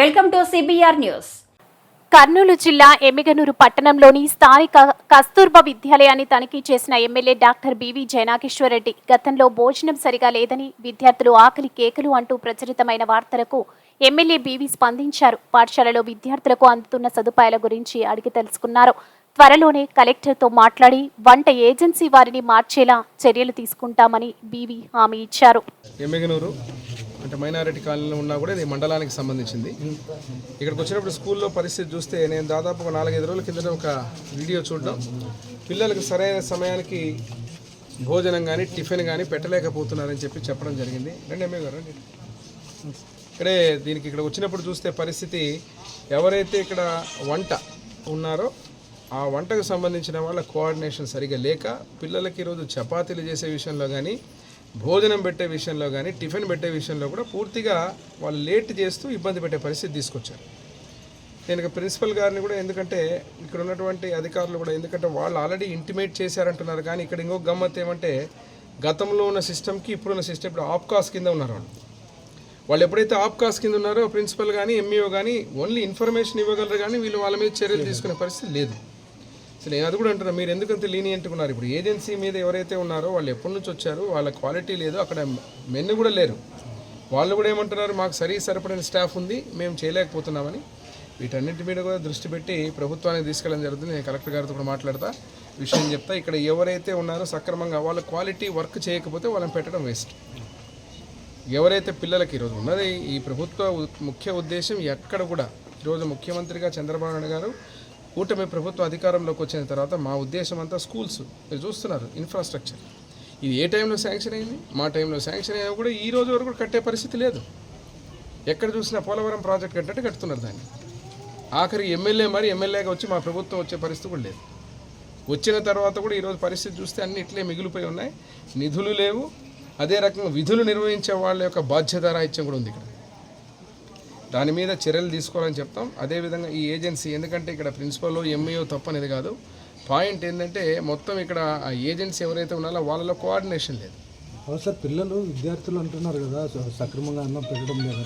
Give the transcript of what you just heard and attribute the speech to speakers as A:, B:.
A: Welcome to CBR news
B: Kurnool జిల్లా ఎమ్మిగనూరు పట్టణంలోని స్థానిక కస్తూర్బా విద్యాలయాన్ని తనిఖీ చేసిన ఎమ్మెల్యే డాక్టర్ బివి జయనాగేశ్వరరెడ్డి గతంలో భోజనం సరిగా లేదని విద్యార్థులు ఆకలి కేకలు అంటూ ప్రచురితమైన వార్తలకు ఎమ్మెల్యే బివి స్పందించారు. పాఠశాలలో విద్యార్థులకు అందుతున్న సదుపాయాల గురించి అడిగి తెలుసుకున్నారు. త్వరలోనే కలెక్టర్తో మాట్లాడి వంట ఏజెన్సీ వారిని మార్చేలా చర్యలు తీసుకుంటామని బీవీ హామీ ఇచ్చారు.
C: అంటే మైనారిటీ కాలనీలో ఉన్నా కూడా ఇది మండలానికి సంబంధించింది. ఇక్కడికి వచ్చినప్పుడు స్కూల్లో పరిస్థితి చూస్తే నేను దాదాపు ఒక నాలుగైదు రోజుల కిందట ఒక వీడియో చూడడం. పిల్లలకు సరైన సమయానికి భోజనం కానీ టిఫిన్ కానీ పెట్టలేకపోతున్నారని చెప్పి చెప్పడం జరిగింది. రండి ఎమ్మె గారు రండి. ఇక్కడే దీనికి ఇక్కడ వచ్చినప్పుడు చూస్తే పరిస్థితి ఎవరైతే ఇక్కడ వంట ఉన్నారో ఆ వంటకు సంబంధించిన వాళ్ళ కోఆర్డినేషన్ సరిగా లేక పిల్లలకి ఈరోజు చపాతీలు చేసే విషయంలో కానీ భోజనం పెట్టే విషయంలో కానీ టిఫిన్ పెట్టే విషయంలో కూడా పూర్తిగా వాళ్ళు లేట్ చేస్తూ ఇబ్బంది పెట్టే పరిస్థితి తీసుకొచ్చారు. నేను ప్రిన్సిపల్ గారిని కూడా ఎందుకంటే ఇక్కడ ఉన్నటువంటి అధికారులు కూడా ఎందుకంటే వాళ్ళు ఆల్రెడీ ఇంటిమేట్ చేశారంటున్నారు. కానీ ఇక్కడ ఇంకొక గమ్మత్ ఏమంటే గతంలో ఉన్న సిస్టమ్కి ఇప్పుడున్న సిస్టమ్ ఇప్పుడు ఆప్కాస్ కింద ఉన్నారు వాళ్ళు. వాళ్ళు ఎప్పుడైతే ఆప్కాస్ కింద ఉన్నారో ప్రిన్సిపల్ కానీ ఎంఈఓ కానీ ఓన్లీ ఇన్ఫర్మేషన్ ఇవ్వగలరు కానీ వీళ్ళు వాళ్ళ మీద చర్యలు తీసుకునే పరిస్థితి లేదు. నేను అది కూడా అంటున్నా మీరు ఎందుకంత లీనియంట్గా ఉన్నారు? ఇప్పుడు ఏజెన్సీ మీద ఎవరైతే ఉన్నారో వాళ్ళు ఎప్పటి నుంచి వచ్చారు వాళ్ళ క్వాలిటీ లేదు అక్కడ మెన్ను కూడా లేరు. వాళ్ళు కూడా ఏమంటున్నారు మాకు సరి సరిపడిన స్టాఫ్ ఉంది మేము చేయలేకపోతున్నామని. వీటన్నిటి మీద కూడా దృష్టి పెట్టి ప్రభుత్వానికి తీసుకెళ్ళడం జరుగుతుంది. నేను కలెక్టర్ గారితో కూడా మాట్లాడతా. విషయం చెప్తా ఇక్కడ ఎవరైతే ఉన్నారో సక్రమంగా వాళ్ళ క్వాలిటీ వర్క్ చేయకపోతే వాళ్ళని పెట్టడం వేస్ట్ ఎవరైతే పిల్లలకి ఈరోజు ఉన్నది ఈ ప్రభుత్వ ఉ- ముఖ్య ఉద్దేశం ఎక్కడ కూడా ఈరోజు ముఖ్యమంత్రిగా చంద్రబాబు నాయుడు గారు కూటమి ప్రభుత్వ అధికారంలోకి వచ్చిన తర్వాత మా ఉద్దేశం అంతా స్కూల్స్. మీరు చూస్తున్నారు ఇన్ఫ్రాస్ట్రక్చర్ ఇది ఏ టైంలో శాంక్షన్ అయింది? మా టైంలో శాంక్షన్ అయినా కూడా ఈ రోజు వరకు కూడా కట్టే పరిస్థితి లేదు. ఎక్కడ చూసినా పోలవరం ప్రాజెక్ట్ కట్టినట్టు కడుతున్నారు దాన్ని. ఆఖరి ఎమ్మెల్యే మరి ఎమ్మెల్యేగా వచ్చి మా ప్రభుత్వం వచ్చే పరిస్థితి కూడా లేదు. వచ్చిన తర్వాత కూడా ఈరోజు పరిస్థితి చూస్తే అన్ని ఇట్లే మిగిలిపోయి ఉన్నాయి. నిధులు లేవు. అదే రకంగా విధులు నిర్వహించే వాళ్ళ యొక్క బాధ్యత రాహిత్యం కూడా ఉంది ఇక్కడ. దాని మీద చర్యలు తీసుకోవాలని చెప్తాం. అదేవిధంగా ఈ ఏజెన్సీ ఎందుకంటే ఇక్కడ ప్రిన్సిపల్ ఎంఈఓ తప్పనేది కాదు. పాయింట్ ఏంటంటే మొత్తం ఇక్కడ ఆ ఏజెన్సీ ఎవరైతే ఉన్నారో వాళ్ళలో కోఆర్డినేషన్ లేదు.
D: సార్ పిల్లలు విద్యార్థులు అంటున్నారు కదా సక్రమంగా అన్నం పెట్టడం లేదు.